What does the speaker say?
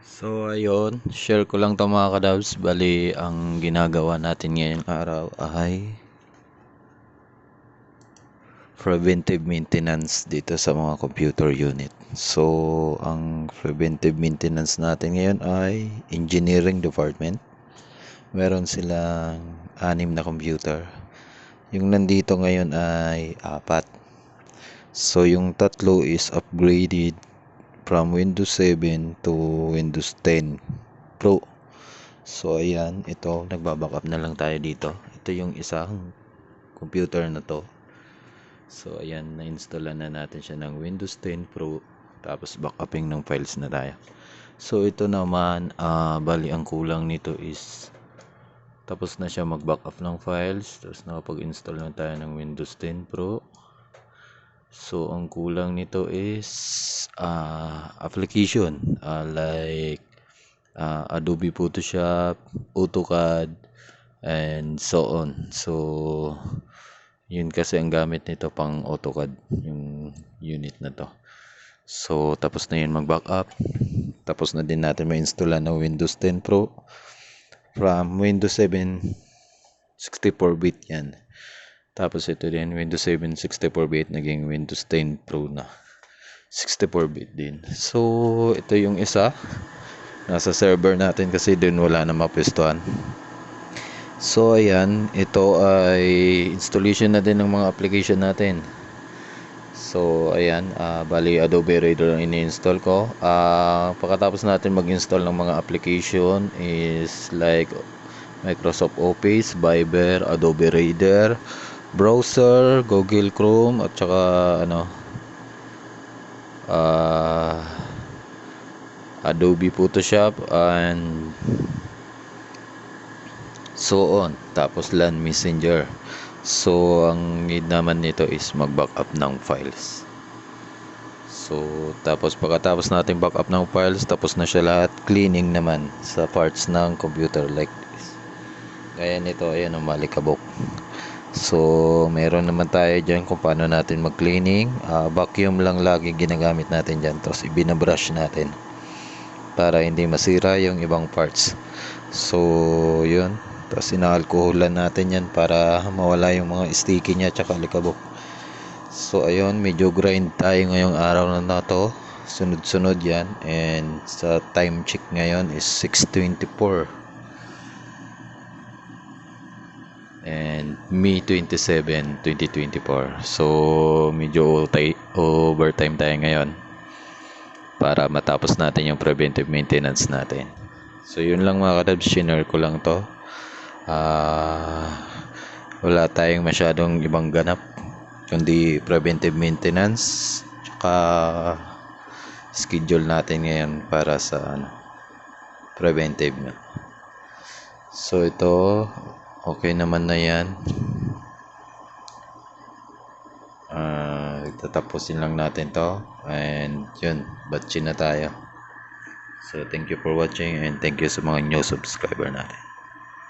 So ayun, share ko lang to mga kadabs. Bali, ang ginagawa natin ngayong araw ay preventive maintenance dito sa mga computer unit. So, ang preventive maintenance natin ngayon ay engineering department. Meron silang anim na computer. Yung nandito ngayon ay apat. So, yung tatlo is upgraded from Windows 7 to Windows 10 Pro. So, ayan, ito, nagbabackup na lang tayo dito. Ito yung isang computer na to. So, ayan, na-installan na natin siya ng Windows 10 Pro. Tapos, backuping ng files na tayo. So, ito naman, ah bali, ang kulang nito is tapos na siya mag-backup ng files. Tapos, nakapag-install na tayo ng Windows 10 Pro. So, ang kulang nito is ah application ah, like ah, Adobe Photoshop, AutoCAD, and so on. So, yun kasi ang gamit nito pang AutoCAD, yung unit na to. So, tapos na yun mag-backup. Tapos na din natin ma-installan ng Windows 10 Pro from Windows 7 64-bit yan. Tapos ito din, Windows 7 64-bit, naging Windows 10 Pro na. 64-bit din. So, ito yung isa. Nasa server natin kasi dun wala na mapistuhan. So, ayan. Ito ay installation na din ng mga application natin. So, ayan. ah, bali, Adobe Reader ang ini-install ko. Ah, pagkatapos natin mag-install ng mga application is like Microsoft Office, Viber, Adobe Reader, browser, Google Chrome, at saka ano, ah, Adobe Photoshop, and so on. Tapos LAN Messenger. So, ang need naman nito is mag-backup ng files. So, tapos pagkatapos natin backup ng files, tapos na siya lahat, cleaning naman sa parts ng computer like this. Gaya nito, ayan ang malikabok. So, meron naman tayo dyan kung paano natin mag-cleaning. Ah, vacuum lang lagi ginagamit natin dyan. Tapos, ibinabrush natin para hindi masira yung ibang parts. So, yun. Tapos, inaalkoholan natin yan para mawala yung mga sticky niya tsaka likabok. So, ayun. Medyo grind tayo ngayong araw na to. Sunod-sunod yan. And sa time check ngayon is 6.24. and May 27, 2024. So, medyo overtime tayo ngayon para matapos natin yung preventive maintenance natin. So, yun lang mga kadabs, shinare ko lang to. Ah, wala tayong masyadong ibang ganap kundi preventive maintenance tsaka schedule natin ngayon para sa ano, preventive na. So, ito okay naman na yan. Ah, tatapusin lang natin to and yun, batchin na tayo. So, thank you for watching and thank you sa mga new subscriber natin.